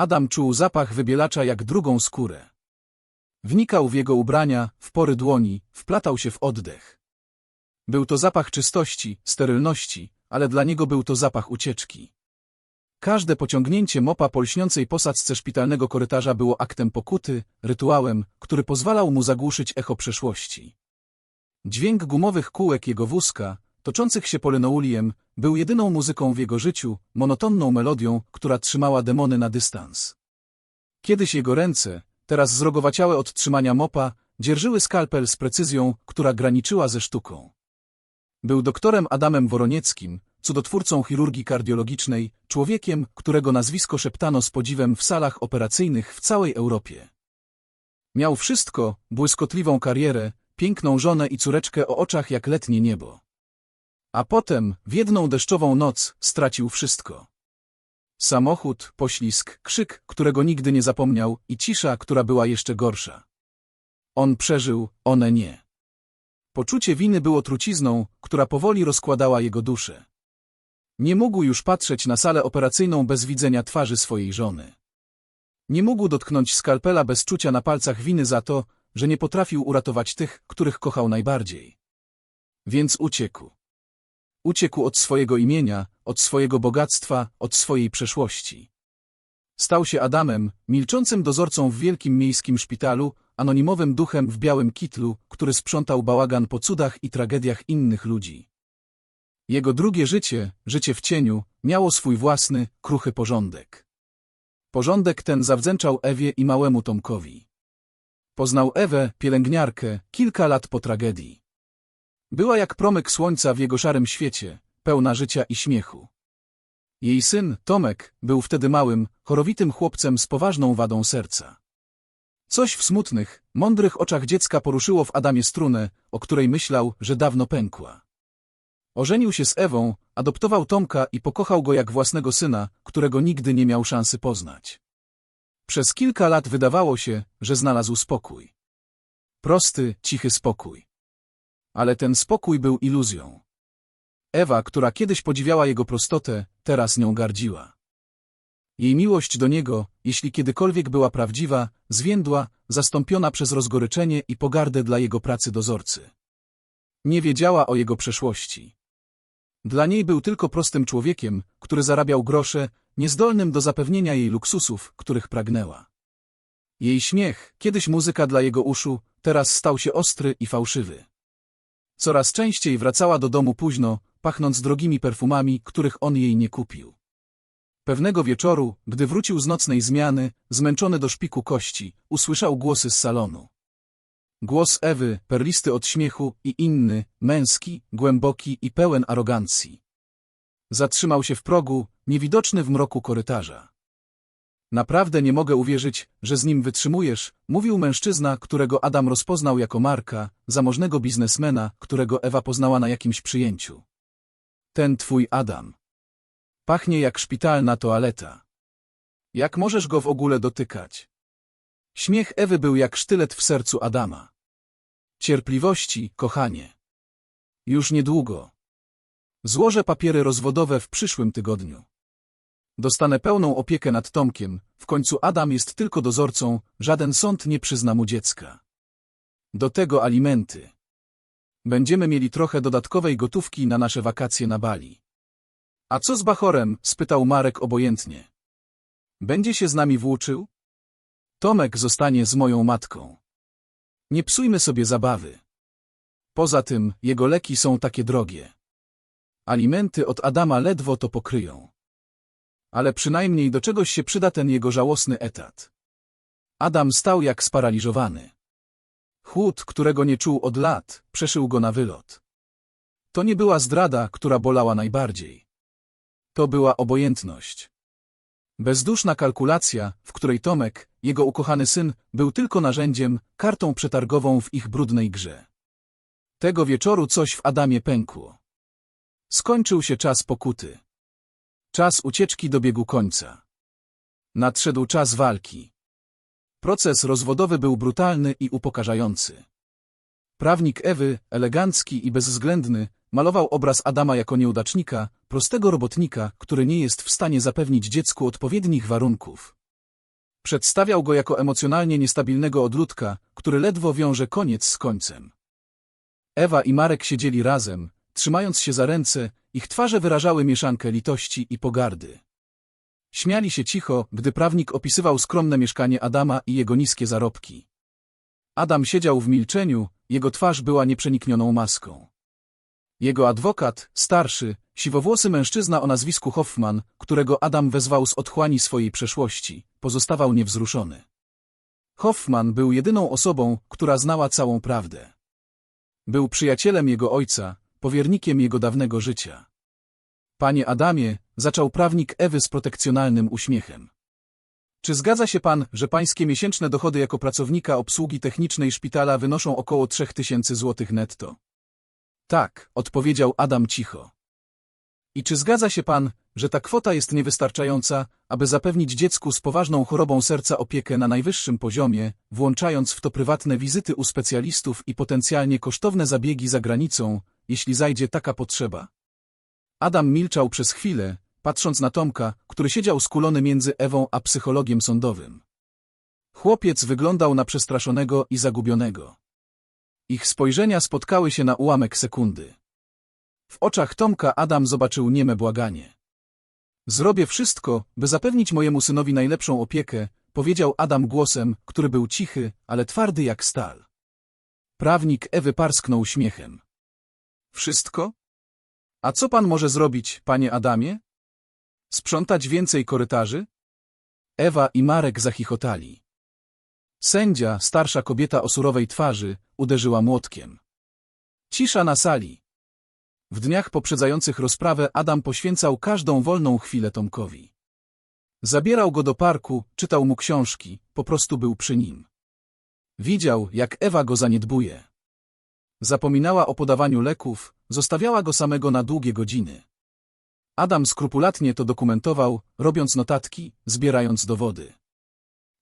Adam czuł zapach wybielacza jak drugą skórę. Wnikał w jego ubrania, w pory dłoni, wplatał się w oddech. Był to zapach czystości, sterylności, ale dla niego był to zapach ucieczki. Każde pociągnięcie mopa po lśniącej posadzce szpitalnego korytarza było aktem pokuty, rytuałem, który pozwalał mu zagłuszyć echo przeszłości. Dźwięk gumowych kółek jego wózka, toczących się po linouliem, był jedyną muzyką w jego życiu, monotonną melodią, która trzymała demony na dystans. Kiedyś jego ręce, teraz zrogowaciałe od trzymania mopa, dzierżyły skalpel z precyzją, która graniczyła ze sztuką. Był doktorem Adamem Woronieckim, cudotwórcą chirurgii kardiologicznej, człowiekiem, którego nazwisko szeptano z podziwem w salach operacyjnych w całej Europie. Miał wszystko, błyskotliwą karierę, piękną żonę i córeczkę o oczach jak letnie niebo. A potem, w jedną deszczową noc, stracił wszystko. Samochód, poślizg, krzyk, którego nigdy nie zapomniał i cisza, która była jeszcze gorsza. On przeżył, one nie. Poczucie winy było trucizną, która powoli rozkładała jego duszę. Nie mógł już patrzeć na salę operacyjną bez widzenia twarzy swojej żony. Nie mógł dotknąć skalpela bez czucia na palcach winy za to, że nie potrafił uratować tych, których kochał najbardziej. Więc uciekł. Uciekł od swojego imienia, od swojego bogactwa, od swojej przeszłości. Stał się Adamem, milczącym dozorcą w wielkim miejskim szpitalu, anonimowym duchem w białym kitlu, który sprzątał bałagan po cudach i tragediach innych ludzi. Jego drugie życie, życie w cieniu, miało swój własny, kruchy porządek. Porządek ten zawdzięczał Ewie i małemu Tomkowi. Poznał Ewę, pielęgniarkę, kilka lat po tragedii. Była jak promyk słońca w jego szarym świecie, pełna życia i śmiechu. Jej syn, Tomek, był wtedy małym, chorowitym chłopcem z poważną wadą serca. Coś w smutnych, mądrych oczach dziecka poruszyło w Adamie strunę, o której myślał, że dawno pękła. Ożenił się z Ewą, adoptował Tomka i pokochał go jak własnego syna, którego nigdy nie miał szansy poznać. Przez kilka lat wydawało się, że znalazł spokój. Prosty, cichy spokój. Ale ten spokój był iluzją. Ewa, która kiedyś podziwiała jego prostotę, teraz nią gardziła. Jej miłość do niego, jeśli kiedykolwiek była prawdziwa, zwiędła, zastąpiona przez rozgoryczenie i pogardę dla jego pracy dozorcy. Nie wiedziała o jego przeszłości. Dla niej był tylko prostym człowiekiem, który zarabiał grosze, niezdolnym do zapewnienia jej luksusów, których pragnęła. Jej śmiech, kiedyś muzyka dla jego uszu, teraz stał się ostry i fałszywy. Coraz częściej wracała do domu późno, pachnąc drogimi perfumami, których on jej nie kupił. Pewnego wieczoru, gdy wrócił z nocnej zmiany, zmęczony do szpiku kości, usłyszał głosy z salonu. Głos Ewy, perlisty od śmiechu i inny, męski, głęboki i pełen arogancji. Zatrzymał się w progu, niewidoczny w mroku korytarza. Naprawdę nie mogę uwierzyć, że z nim wytrzymujesz, mówił mężczyzna, którego Adam rozpoznał jako Marka, zamożnego biznesmena, którego Ewa poznała na jakimś przyjęciu. Ten twój Adam. Pachnie jak szpitalna toaleta. Jak możesz go w ogóle dotykać? Śmiech Ewy był jak sztylet w sercu Adama. Cierpliwości, kochanie. Już niedługo. Złożę papiery rozwodowe w przyszłym tygodniu. Dostanę pełną opiekę nad Tomkiem, w końcu Adam jest tylko dozorcą, żaden sąd nie przyzna mu dziecka. Do tego alimenty. Będziemy mieli trochę dodatkowej gotówki na nasze wakacje na Bali. A co z Bachorem? spytał Marek obojętnie. Będzie się z nami włóczył? Tomek zostanie z moją matką. Nie psujmy sobie zabawy. Poza tym, jego leki są takie drogie. Alimenty od Adama ledwo to pokryją. Ale przynajmniej do czegoś się przyda ten jego żałosny etat. Adam stał jak sparaliżowany. Chłód, którego nie czuł od lat, przeszył go na wylot. To nie była zdrada, która bolała najbardziej. To była obojętność. Bezduszna kalkulacja, w której Tomek, jego ukochany syn, był tylko narzędziem, kartą przetargową w ich brudnej grze. Tego wieczoru coś w Adamie pękło. Skończył się czas pokuty. Czas ucieczki dobiegł końca. Nadszedł czas walki. Proces rozwodowy był brutalny i upokarzający. Prawnik Ewy, elegancki i bezwzględny, malował obraz Adama jako nieudacznika, prostego robotnika, który nie jest w stanie zapewnić dziecku odpowiednich warunków. Przedstawiał go jako emocjonalnie niestabilnego odludka, który ledwo wiąże koniec z końcem. Ewa i Marek siedzieli razem, trzymając się za ręce, ich twarze wyrażały mieszankę litości i pogardy. Śmiali się cicho, gdy prawnik opisywał skromne mieszkanie Adama i jego niskie zarobki. Adam siedział w milczeniu, jego twarz była nieprzeniknioną maską. Jego adwokat, starszy, siwowłosy mężczyzna o nazwisku Hoffman, którego Adam wezwał z otchłani swojej przeszłości, pozostawał niewzruszony. Hoffman był jedyną osobą, która znała całą prawdę. Był przyjacielem jego ojca, powiernikiem jego dawnego życia. Panie Adamie, zaczął prawnik Ewy z protekcjonalnym uśmiechem. Czy zgadza się pan, że pańskie miesięczne dochody jako pracownika obsługi technicznej szpitala wynoszą około 3000 złotych netto? Tak, odpowiedział Adam cicho. I czy zgadza się pan, że ta kwota jest niewystarczająca, aby zapewnić dziecku z poważną chorobą serca opiekę na najwyższym poziomie, włączając w to prywatne wizyty u specjalistów i potencjalnie kosztowne zabiegi za granicą, jeśli zajdzie taka potrzeba? Adam milczał przez chwilę, patrząc na Tomka, który siedział skulony między Ewą a psychologiem sądowym. Chłopiec wyglądał na przestraszonego i zagubionego. Ich spojrzenia spotkały się na ułamek sekundy. W oczach Tomka Adam zobaczył nieme błaganie. Zrobię wszystko, by zapewnić mojemu synowi najlepszą opiekę, powiedział Adam głosem, który był cichy, ale twardy jak stal. Prawnik Ewy parsknął śmiechem. Wszystko? A co pan może zrobić, panie Adamie? Sprzątać więcej korytarzy? Ewa i Marek zachichotali. Sędzia, starsza kobieta o surowej twarzy, uderzyła młotkiem. Cisza na sali. W dniach poprzedzających rozprawę Adam poświęcał każdą wolną chwilę Tomkowi. Zabierał go do parku, czytał mu książki, po prostu był przy nim. Widział, jak Ewa go zaniedbuje. Zapominała o podawaniu leków, zostawiała go samego na długie godziny. Adam skrupulatnie to dokumentował, robiąc notatki, zbierając dowody.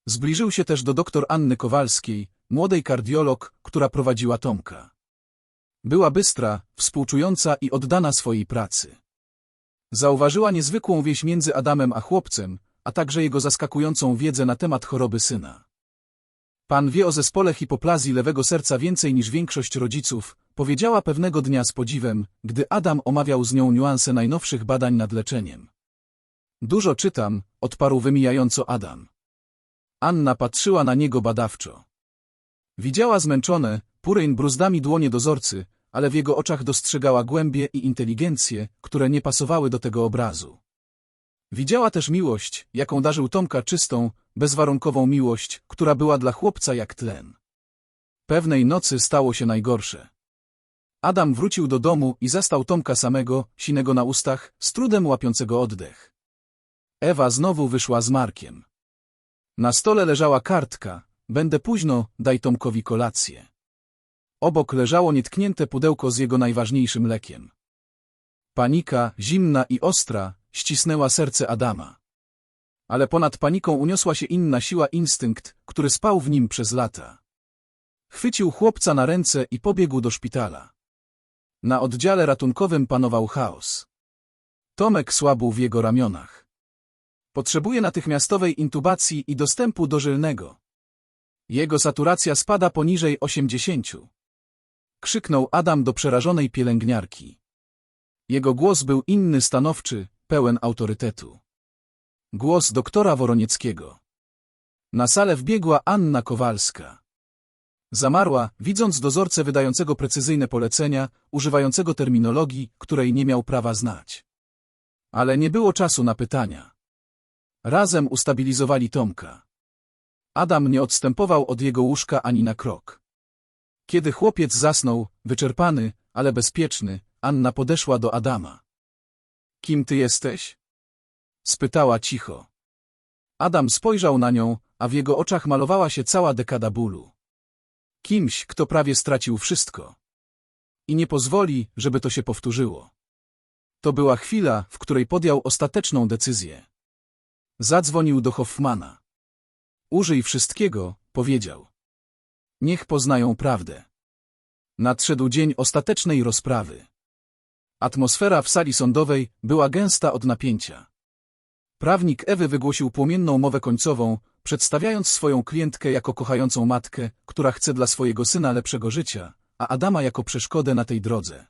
Zbliżył się też do doktor Anny Kowalskiej, młodej kardiolog, która prowadziła Tomka. Była bystra, współczująca i oddana swojej pracy. Zauważyła niezwykłą wieś między Adamem a chłopcem, a także jego zaskakującą wiedzę na temat choroby syna. Pan wie o zespole hipoplazji lewego serca więcej niż większość rodziców, powiedziała pewnego dnia z podziwem, gdy Adam omawiał z nią niuanse najnowszych badań nad leczeniem. Dużo czytam, odparł wymijająco Adam. Anna patrzyła na niego badawczo. Widziała zmęczone, Puryń bruzdami dłonie dozorcy, ale w jego oczach dostrzegała głębie i inteligencję, które nie pasowały do tego obrazu. Widziała też miłość, jaką darzył Tomka czystą, bezwarunkową miłość, która była dla chłopca jak tlen. Pewnej nocy stało się najgorsze. Adam wrócił do domu i zastał Tomka samego, sinego na ustach, z trudem łapiącego oddech. Ewa znowu wyszła z Markiem. Na stole leżała kartka, będę późno, daj Tomkowi kolację. Obok leżało nietknięte pudełko z jego najważniejszym lekiem. Panika, zimna i ostra, ścisnęła serce Adama. Ale ponad paniką uniosła się inna siła instynkt, który spał w nim przez lata. Chwycił chłopca na ręce i pobiegł do szpitala. Na oddziale ratunkowym panował chaos. Tomek słabł w jego ramionach. Potrzebuje natychmiastowej intubacji i dostępu do żylnego. Jego saturacja spada poniżej 80. Krzyknął Adam do przerażonej pielęgniarki. Jego głos był inny, stanowczy, pełen autorytetu. Głos doktora Woronieckiego. Na salę wbiegła Anna Kowalska. Zamarła, widząc dozorcę wydającego precyzyjne polecenia, używającego terminologii, której nie miał prawa znać. Ale nie było czasu na pytania. Razem ustabilizowali Tomka. Adam nie odstępował od jego łóżka ani na krok. Kiedy chłopiec zasnął, wyczerpany, ale bezpieczny, Anna podeszła do Adama. Kim ty jesteś? Spytała cicho. Adam spojrzał na nią, a w jego oczach malowała się cała dekada bólu. Kimś, kto prawie stracił wszystko. I nie pozwoli, żeby to się powtórzyło. To była chwila, w której podjął ostateczną decyzję. Zadzwonił do Hoffmana. Użyj wszystkiego, powiedział. Niech poznają prawdę. Nadszedł dzień ostatecznej rozprawy. Atmosfera w sali sądowej była gęsta od napięcia. Prawnik Ewy wygłosił płomienną mowę końcową, przedstawiając swoją klientkę jako kochającą matkę, która chce dla swojego syna lepszego życia, a Adama jako przeszkodę na tej drodze.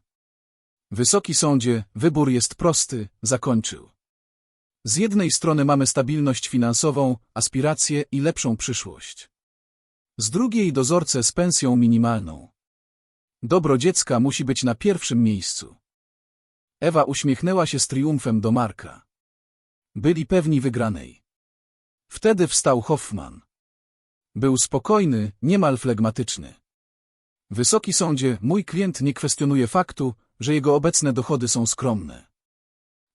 Wysoki sądzie, wybór jest prosty, zakończył. Z jednej strony mamy stabilność finansową, aspiracje i lepszą przyszłość. Z drugiej dozorcę z pensją minimalną. Dobro dziecka musi być na pierwszym miejscu. Ewa uśmiechnęła się z triumfem do Marka. Byli pewni wygranej. Wtedy wstał Hoffman. Był spokojny, niemal flegmatyczny. Wysoki sądzie, mój klient nie kwestionuje faktu, że jego obecne dochody są skromne.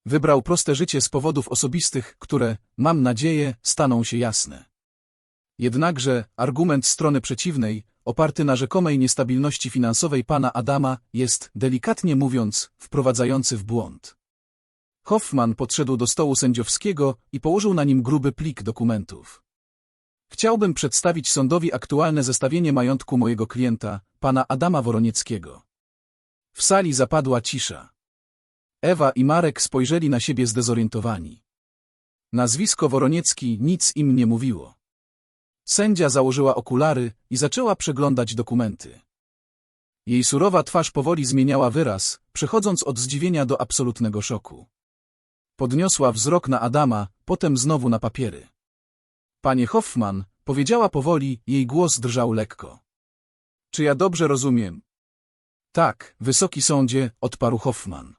Wybrał proste życie z powodów osobistych, które, mam nadzieję, staną się jasne. Jednakże argument strony przeciwnej, oparty na rzekomej niestabilności finansowej pana Adama, jest, delikatnie mówiąc, wprowadzający w błąd. Hoffman podszedł do stołu sędziowskiego i położył na nim gruby plik dokumentów. Chciałbym przedstawić sądowi aktualne zestawienie majątku mojego klienta, pana Adama Woronieckiego. W sali zapadła cisza. Ewa i Marek spojrzeli na siebie zdezorientowani. Nazwisko Woroniecki nic im nie mówiło. Sędzia założyła okulary i zaczęła przeglądać dokumenty. Jej surowa twarz powoli zmieniała wyraz, przechodząc od zdziwienia do absolutnego szoku. Podniosła wzrok na Adama, potem znowu na papiery. Panie Hoffman, powiedziała powoli, jej głos drżał lekko. Czy ja dobrze rozumiem? Tak, wysoki sądzie, odparł Hoffman.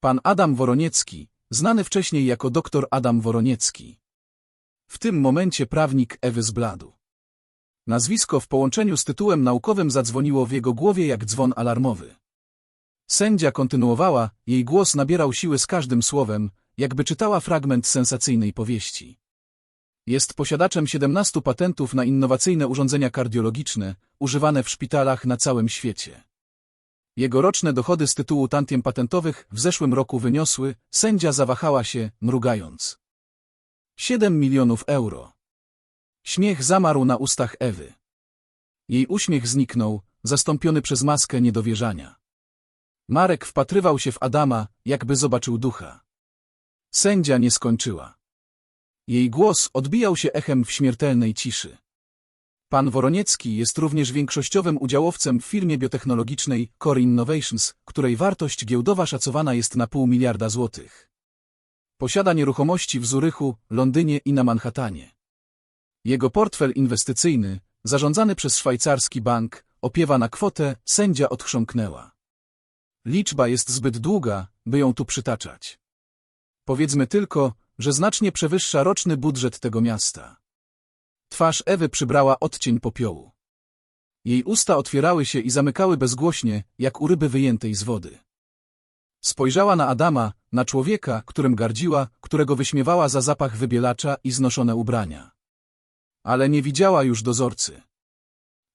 Pan Adam Woroniecki, znany wcześniej jako doktor Adam Woroniecki. W tym momencie prawnik Ewy zbladł. Nazwisko w połączeniu z tytułem naukowym zadzwoniło w jego głowie jak dzwon alarmowy. Sędzia kontynuowała, jej głos nabierał siły z każdym słowem, jakby czytała fragment sensacyjnej powieści. Jest posiadaczem 17 patentów na innowacyjne urządzenia kardiologiczne, używane w szpitalach na całym świecie. Jego roczne dochody z tytułu tantiem patentowych w zeszłym roku wyniosły, sędzia zawahała się, mrugając. 7 milionów euro. Śmiech zamarł na ustach Ewy. Jej uśmiech zniknął, zastąpiony przez maskę niedowierzania. Marek wpatrywał się w Adama, jakby zobaczył ducha. Sędzia nie skończyła. Jej głos odbijał się echem w śmiertelnej ciszy. Pan Woroniecki jest również większościowym udziałowcem w firmie biotechnologicznej Core Innovations, której wartość giełdowa szacowana jest na pół miliarda złotych. Posiada nieruchomości w Zurychu, Londynie i na Manhattanie. Jego portfel inwestycyjny, zarządzany przez szwajcarski bank, opiewa na kwotę, sędzia odchrząknęła. Liczba jest zbyt długa, by ją tu przytaczać. Powiedzmy tylko, że znacznie przewyższa roczny budżet tego miasta. Twarz Ewy przybrała odcień popiołu. Jej usta otwierały się i zamykały bezgłośnie, jak u ryby wyjętej z wody. Spojrzała na Adama, na człowieka, którym gardziła, którego wyśmiewała za zapach wybielacza i znoszone ubrania. Ale nie widziała już dozorcy.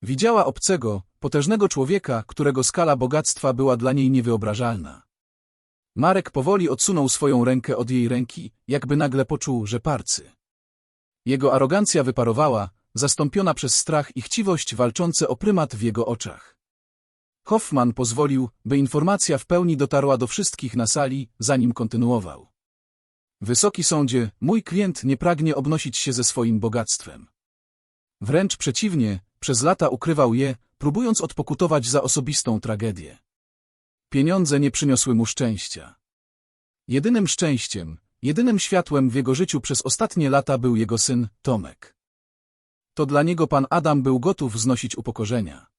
Widziała obcego, potężnego człowieka, którego skala bogactwa była dla niej niewyobrażalna. Marek powoli odsunął swoją rękę od jej ręki, jakby nagle poczuł, że parcy. Jego arogancja wyparowała, zastąpiona przez strach i chciwość walczące o prymat w jego oczach. Hoffman pozwolił, by informacja w pełni dotarła do wszystkich na sali, zanim kontynuował. Wysoki sądzie, mój klient nie pragnie obnosić się ze swoim bogactwem. Wręcz przeciwnie, przez lata ukrywał je, próbując odpokutować za osobistą tragedię. Pieniądze nie przyniosły mu szczęścia. Jedynym szczęściem, jedynym światłem w jego życiu przez ostatnie lata był jego syn, Tomek. To dla niego pan Adam był gotów znosić upokorzenia.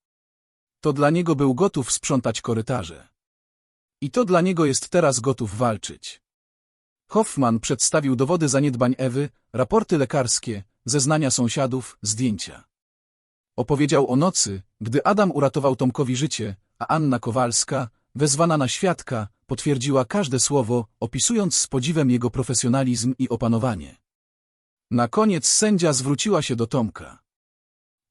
To dla niego był gotów sprzątać korytarze. I to dla niego jest teraz gotów walczyć. Hoffman przedstawił dowody zaniedbań Ewy, raporty lekarskie, zeznania sąsiadów, zdjęcia. Opowiedział o nocy, gdy Adam uratował Tomkowi życie, a Anna Kowalska, wezwana na świadka, potwierdziła każde słowo, opisując z podziwem jego profesjonalizm i opanowanie. Na koniec sędzia zwróciła się do Tomka.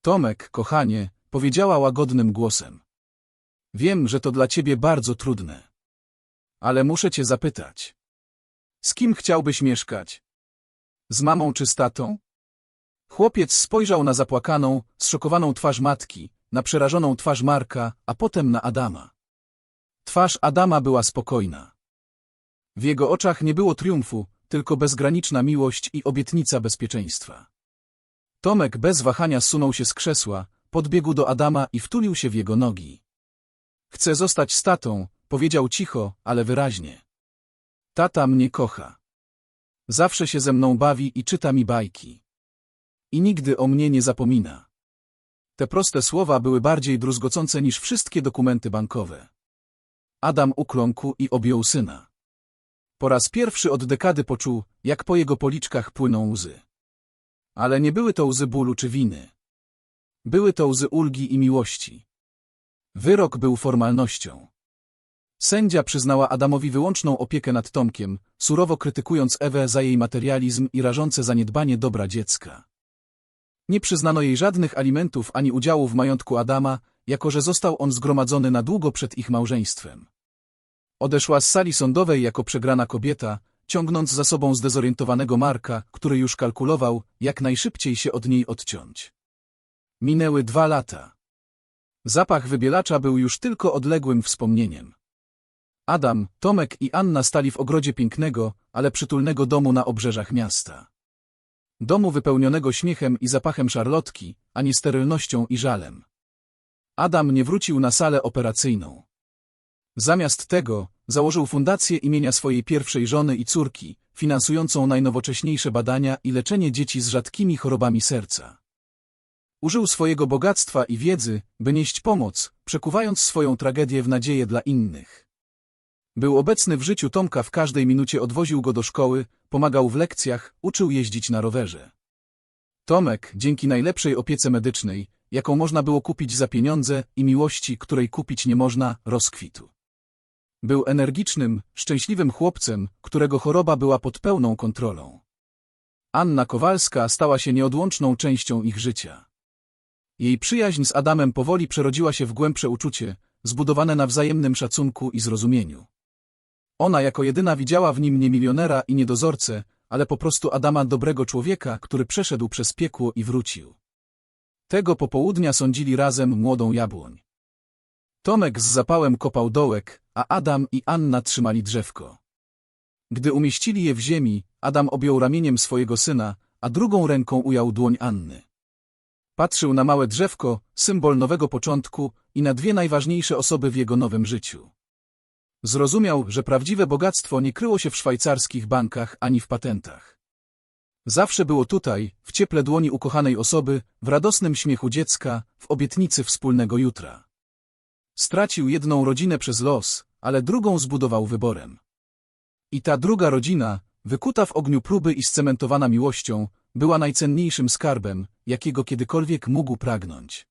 Tomek, kochanie, powiedziała łagodnym głosem. Wiem, że to dla ciebie bardzo trudne. Ale muszę cię zapytać. Z kim chciałbyś mieszkać? Z mamą czy z tatą? Chłopiec spojrzał na zapłakaną, zszokowaną twarz matki, na przerażoną twarz Marka, a potem na Adama. Twarz Adama była spokojna. W jego oczach nie było triumfu, tylko bezgraniczna miłość i obietnica bezpieczeństwa. Tomek bez wahania zsunął się z krzesła, podbiegł do Adama i wtulił się w jego nogi. Chcę zostać z tatą, powiedział cicho, ale wyraźnie. Tata mnie kocha. Zawsze się ze mną bawi i czyta mi bajki. I nigdy o mnie nie zapomina. Te proste słowa były bardziej druzgocące niż wszystkie dokumenty bankowe. Adam ukląkł i objął syna. Po raz pierwszy od dekady poczuł, jak po jego policzkach płyną łzy. Ale nie były to łzy bólu czy winy. Były to łzy ulgi i miłości. Wyrok był formalnością. Sędzia przyznała Adamowi wyłączną opiekę nad Tomkiem, surowo krytykując Ewę za jej materializm i rażące zaniedbanie dobra dziecka. Nie przyznano jej żadnych alimentów ani udziału w majątku Adama, jako że został on zgromadzony na długo przed ich małżeństwem. Odeszła z sali sądowej jako przegrana kobieta, ciągnąc za sobą zdezorientowanego Marka, który już kalkulował, jak najszybciej się od niej odciąć. Minęły dwa lata. Zapach wybielacza był już tylko odległym wspomnieniem. Adam, Tomek i Anna stali w ogrodzie pięknego, ale przytulnego domu na obrzeżach miasta. Domu wypełnionego śmiechem i zapachem szarlotki, a nie sterylnością i żalem. Adam nie wrócił na salę operacyjną. Zamiast tego założył fundację imienia swojej pierwszej żony i córki, finansującą najnowocześniejsze badania i leczenie dzieci z rzadkimi chorobami serca. Użył swojego bogactwa i wiedzy, by nieść pomoc, przekuwając swoją tragedię w nadzieję dla innych. Był obecny w życiu Tomka w każdej minucie odwoził go do szkoły, pomagał w lekcjach, uczył jeździć na rowerze. Tomek, dzięki najlepszej opiece medycznej, jaką można było kupić za pieniądze i miłości, której kupić nie można, rozkwitł. Był energicznym, szczęśliwym chłopcem, którego choroba była pod pełną kontrolą. Anna Kowalska stała się nieodłączną częścią ich życia. Jej przyjaźń z Adamem powoli przerodziła się w głębsze uczucie, zbudowane na wzajemnym szacunku i zrozumieniu. Ona jako jedyna widziała w nim nie milionera i nie dozorcę, ale po prostu Adama dobrego człowieka, który przeszedł przez piekło i wrócił. Tego popołudnia sądzili razem młodą jabłoń. Tomek z zapałem kopał dołek, a Adam i Anna trzymali drzewko. Gdy umieścili je w ziemi, Adam objął ramieniem swojego syna, a drugą ręką ujął dłoń Anny. Patrzył na małe drzewko, symbol nowego początku i na dwie najważniejsze osoby w jego nowym życiu. Zrozumiał, że prawdziwe bogactwo nie kryło się w szwajcarskich bankach ani w patentach. Zawsze było tutaj, w cieple dłoni ukochanej osoby, w radosnym śmiechu dziecka, w obietnicy wspólnego jutra. Stracił jedną rodzinę przez los, ale drugą zbudował wyborem. I ta druga rodzina, wykuta w ogniu próby i scementowana miłością, była najcenniejszym skarbem, jakiego kiedykolwiek mógł pragnąć.